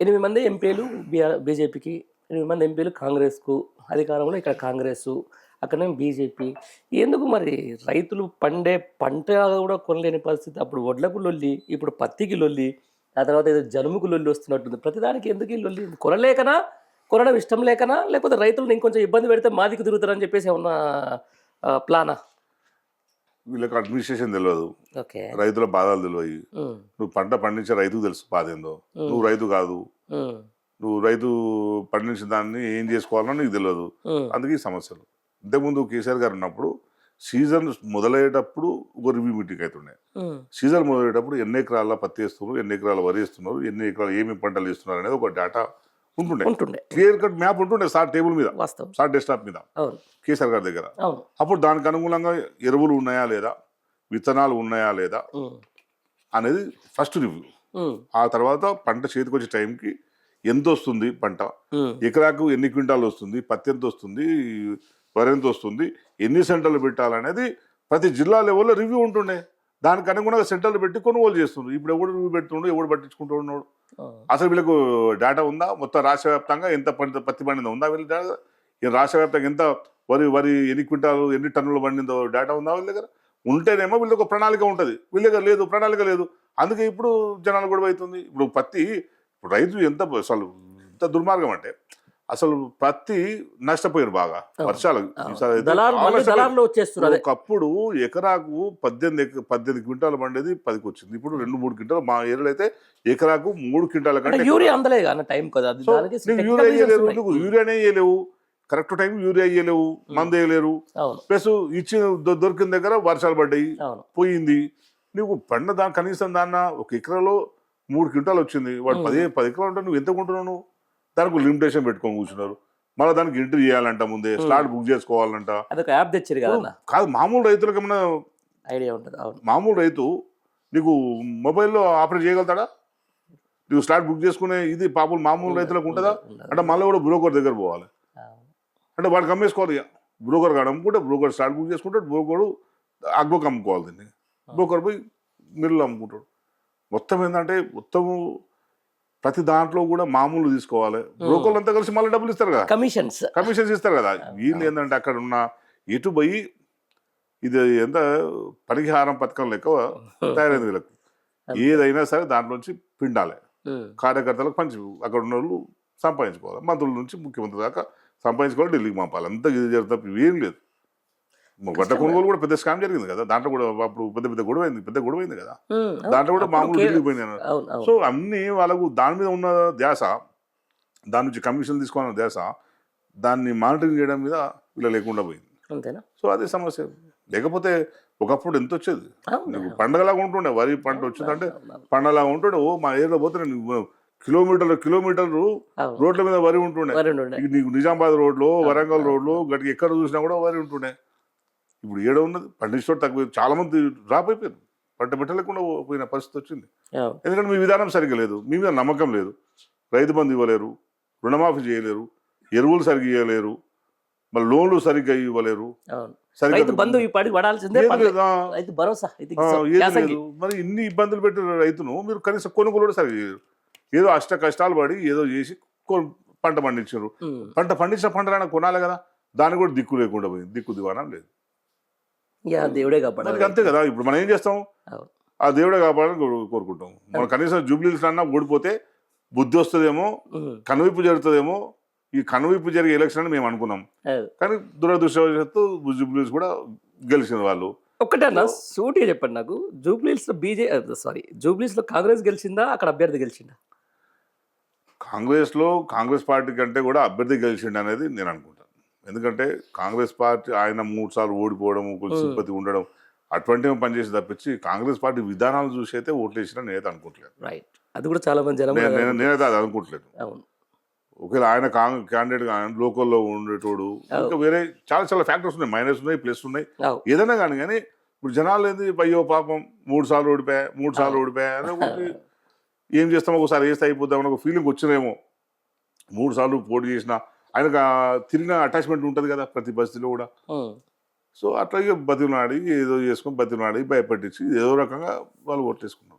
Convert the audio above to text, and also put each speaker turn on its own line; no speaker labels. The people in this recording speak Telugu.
ఎనిమిది మంది ఎంపీలు బీఆర్ బీజేపీకి ఎనిమిది మంది ఎంపీలు కాంగ్రెస్కు అధికారంలో ఇక్కడ కాంగ్రెస్ అక్కడనే బీజేపీ. ఎందుకు మరి రైతులు పండే పంట కూడా కొనలేని పరిస్థితి? అప్పుడు వడ్లకు లొల్లి ఇప్పుడు పత్తికి లొల్లి ఆ తర్వాత ఏదో జనుముకు లొల్లి వస్తున్నట్టుంది. ప్రతిదానికి ఎందుకు ఈ లొల్లి? కొనలేకనా? కొనడం ఇష్టం లేకనా? లేకపోతే రైతులను ఇంకొంచెం ఇబ్బంది పెడితే మాదికి తిరుగుతారని చెప్పేసి ఏమన్నా ప్లానా?
వీళ్ళకి అడ్మినిస్ట్రేషన్ తెలియదు రైతుల బాధలు తెలియదు
ఉమ్,
నువ్వు పంట పండించే రైతుకు తెలుసు బాధ ఏందో. నువ్వు రైతు కాదు. నువ్వు రైతు పండించిన దాన్ని ఏం చేసుకోవాలో నీకు తెలియదు అందుకే ఈ సమస్యలు. ఇంతకుముందు కేసీఆర్ గారు ఉన్నప్పుడు సీజన్ మొదలయ్యేటప్పుడు ఒక రివ్యూ మీటింగ్ అవుతుండే సీజన్ మొదలయ్యేటప్పుడు ఎన్ని ఎకరాల పత్తి వేస్తున్నారు ఎన్ని ఎకరాల వరి వేస్తున్నారు ఎన్ని ఎకరాలు ఏమి పంటలు వేస్తున్నారు అనేది ఒక డేటా ఉంటుండే.
ఉంటుండే.
క్లియర్ కట్ మ్యాప్ ఉంటుండే సార్ టేబుల్ మీద.
వాస్తవం.
సార్ డెస్క్టాప్ మీద.
అవును.
కేసీఆర్ గారి దగ్గర.
అవును.
అప్పుడు దానికి అనుగుణంగా ఎరువులు ఉన్నాయా లేదా? విత్తనాలు ఉన్నాయా లేదా? అనేది ఫస్ట్ రివ్యూ. ఆ తర్వాత పంట చేతికి వచ్చే టైంకి ఎంత వస్తుంది పంట? ఎకరాకు ఎన్ని క్వింటాలు వస్తుంది? పత్తి ఎంత వస్తుంది? వరి ఎంత వస్తుంది? ఎన్ని సెంటర్లు పెట్టాలనేది ప్రతి జిల్లా లెవెల్లో రివ్యూ ఉంటుండే. దానికి అనుగుణంగా సెంటర్లు పెట్టి కొనుగోలు చేస్తుండ్రు. ఇప్పుడు ఎవడు రివ్యూ పెడుతుండు ఎవడు పట్టించుకుంటూ ఉన్నాడు.
ఆ,
అసలు వీళ్ళకు డేటా ఉందా? మొత్తం రాష్ట్ర వ్యాప్తంగా ఎంత పంట పత్తి పండిందో ఉందా వీళ్ళ డేటా రాష్ట్ర వ్యాప్తంగా ఎంత వరి వరి ఎన్ని క్వింటాలు ఎన్ని టన్నులు పండిందో డేటా ఉందా వీళ్ళ దగ్గర? ఉంటేనేమో వీళ్ళకి ఒక ప్రణాళిక ఉంటుంది. వీళ్ళ దగ్గర లేదు ప్రణాళిక లేదు. అందుకే ఇప్పుడు జనాలు గొడవ అవుతుంది ఇప్పుడు పత్తి రైతు ఎంత అసలు ఎంత దుర్మార్గం అంటే అసలు పత్తి నష్టపోయారు బాగా. వర్షాలు ఒకప్పుడు ఎకరాకు పద్దెనిమిది పద్దెనిమిది క్వింటాలు పండేది పదికి వచ్చింది. ఇప్పుడు రెండు మూడు క్వింటాలు మా ఏరియాలో అయితే ఎకరాకు మూడు క్వింటాల కంటే
యూరియా అందలేదు టైం కదా.
యూరియా వేయలేరు యూరియానే వేయలేవు కరెక్ట్ టైం యూరియా వేయలేవు మందు వేయలేరు ప్లస్ ఇచ్చిన దొరికిన దగ్గర వర్షాలు పడ్డాయి. పోయింది. నీకు పంట దా కనీసం దాన్న ఒక ఎకరాలో మూడు క్వింటాలు వచ్చింది. వాడు పది పది ఎకరాలు ఉంటే నువ్వు ఎంత కొంటున్నావు? దానికి లిమిటేషన్ పెట్టుకొని కూర్చున్నారు. మళ్ళీ దానికి ఎంట్రీ చేయాలంట ముందే స్లాట్ బుక్ చేసుకోవాలంట.
అదొక యాప్ తెచ్చారు కదా అన్న.
కాదు మామూలు రైతులకు ఏమైనా
ఐడియా ఉంటుంది
మామూలు రైతు నీకు మొబైల్లో ఆపరేట్ చేయగలుగుతాడా? నువ్వు స్లాట్ బుక్ చేసుకునే ఇది పాపం మామూలు రైతులకు ఉంటుందా. అంటే మళ్ళీ కూడా బ్రోకర్ దగ్గర పోవాలి. అంటే వాడికి అమ్మేసుకోవాలి ఇక. బ్రోకర్ కాడ అమ్ముకుంటే బ్రోకర్ స్లాట్ బుక్ చేసుకుంటే బ్రోకరు అగ్బోకి అమ్ముకోవాలి దీన్ని. బ్రోకర్ పోయి మిల్లు అమ్ముకుంటాడు. మొత్తం ఏంటంటే మొత్తము ప్రతి దాంట్లో కూడా మామూలు తీసుకోవాలి. బ్రోకర్లు అంతా కలిసి మళ్ళీ డబ్బులు ఇస్తారు కదా?
కమిషన్స్.
కమిషన్స్ ఇస్తారు కదా? వీళ్ళు ఏంటంటే అక్కడ ఉన్న ఎటు పోయి ఇది ఎంత పరిహారం పథకం లెక్క తయారైంది వీళ్ళకి. ఏదైనా సరే దాంట్లోంచి పిండాలి. కార్యకర్తలకు పంచి అక్కడ ఉన్న వాళ్ళు సంపాదించుకోవాలి. మంత్రుల నుంచి ముఖ్యమంత్రి దాకా సంపాదించుకోవాలి ఢిల్లీకి పంపాలి. అంత ఇది జరుగుతుంది ఏం లేదు. గడ్డ కొనుగోలు కూడా పెద్ద స్కామ్ జరిగింది కదా. దాంట్లో కూడా అప్పుడు పెద్ద పెద్ద గొడవ అయింది పెద్ద గొడవ అయింది కదా. దాంట్లో కూడా మామూలు
కే-
ఢిల్లీకి పోయింది
అవును అవును.
సో అన్ని వాళ్ళకు దాని మీద ఉన్న ధ్యాస దాని నుంచి కమిషన్ తీసుకోవాలన్న ధ్యాస దాన్ని మానిటరింగ్ చేయడం మీద వీళ్ళ లేకుండా పోయింది.
అంతేనా?
సో అదే సమస్య. లేకపోతే ఒకప్పుడు ఎంత వచ్చేది. నీకు పండగలాగా ఉంటుండే వరి పంట వచ్చిందంటే. పండగలాగా ఉంటుండే ఓ మా ఏరియాలో పోతే నేను కిలోమీటర్లు కిలోమీటర్లు. రోడ్ల మీద వరి ఉంటుండే. నీకు నిజామాబాద్ రోడ్లో వరంగల్ రోడ్లో గడికి ఎక్కడ చూసినా కూడా వరి ఉంటుండే. ఇప్పుడు ఏడ ఉన్నది పండించడం తక్కువ చాలా మంది డ్రాప్ అయిపోయారు. పంట పెట్టలేకుండా పోయిన పరిస్థితి వచ్చింది. ఎందుకంటే మీ విధానం సరిగ్గా లేదు. మీ మీద నమ్మకం లేదు. రైతు బంధు ఇవ్వలేరు. రుణమాఫీ చేయలేరు. ఎరువులు సరిగ్గా ఇవ్వలేరు. మళ్ళీ లోన్లు సరిగ్గా ఇవ్వలేరు. మరి ఇన్ని ఇబ్బందులు పెట్టిన రైతును మీరు కనీసం కొనుగోలు కూడా సరిగ్గా చేయరు ఏదో అష్ట కష్టాలు పడి ఏదో చేసి పంట పండించారు. పంట పండించిన పంటలైనా కొనాలి కదా. దానికి కూడా దిక్కు లేకుండా పోయింది. దిక్కు దివానం లేదు.
ఇక దేవుడే కాపాడాలి.
మనకి అంతే కదా ఇప్పుడు మనం ఏం చేస్తాం. ఆ దేవుడే కాపాడాలని కోరు- కోరుకుంటాం. మనం కనీసం జూబ్లీస్ అన్నా ఓడిపోతే బుద్ధి వస్తుందేమో కనువిప్పు జరుగుతుందేమో ఈ కనువిప్పు జరిగే ఎలక్షన్ అని మేము అనుకున్నాం. కానీ దురదృష్టవశాత్తు జూబ్లీస్ కూడా గెలిచిన వాళ్ళు.
ఒక్కటన్నా సూటిగా చెప్పండి నాకు. జూబ్లీస్లో బీజే సారీ జూబ్లీస్లో కాంగ్రెస్ గెలిచిందా అక్కడ అభ్యర్థి గెలిచిందా?
కాంగ్రెస్లో కాంగ్రెస్ పార్టీ కంటే కూడా అభ్యర్థి గెలిచిండు అనేది నేను అనుకుంటాను ఎందుకంటే కాంగ్రెస్ పార్టీ ఆయన మూడు సార్లు ఓడిపోవడం కొంచెం సింపతి ఉండడం అటువంటివి పనిచేసి తప్పించి కాంగ్రెస్ పార్టీ విధానాలు చూసి అయితే ఓట్లు వేసిన నేనైతే అనుకుంటలేదు.
రైట్ అది కూడా చాలా మంది
నేనైతే అది అనుకుంటలేదు.
అవును.
ఒకవేళ ఆయన కాంగ్ క్యాండిడేట్ లోకల్లో ఉండేటోడు ఇంకా వేరే చాలా చాలా ఫ్యాక్టర్స్ ఉన్నాయి. మైనస్ ఉన్నాయి ప్లస్ ఉన్నాయి. ఏదైనా కానీ కానీ ఇప్పుడు జనాలు ఏంది? అయ్యో పాపం మూడు సార్లు ఓడిపోయా మూడు సార్లు ఓడిపోయా అని ఒకటి ఏం చేస్తాం ఒకసారి వేస్తే అయిపోద్దాం అని ఒక ఫీలింగ్ వచ్చినేమో మూడు సార్లు పోటీ చేసిన ఆయనకు తిరిగిన అటాచ్మెంట్ ఉంటుంది కదా ప్రతి పరిస్థితిలో కూడా. సో అట్లాగే బతిమలాడి ఏదో చేసుకొని బతిమలాడి భయపెట్టించి ఏదో రకంగా వాళ్ళు ఓట్లేసుకున్నారు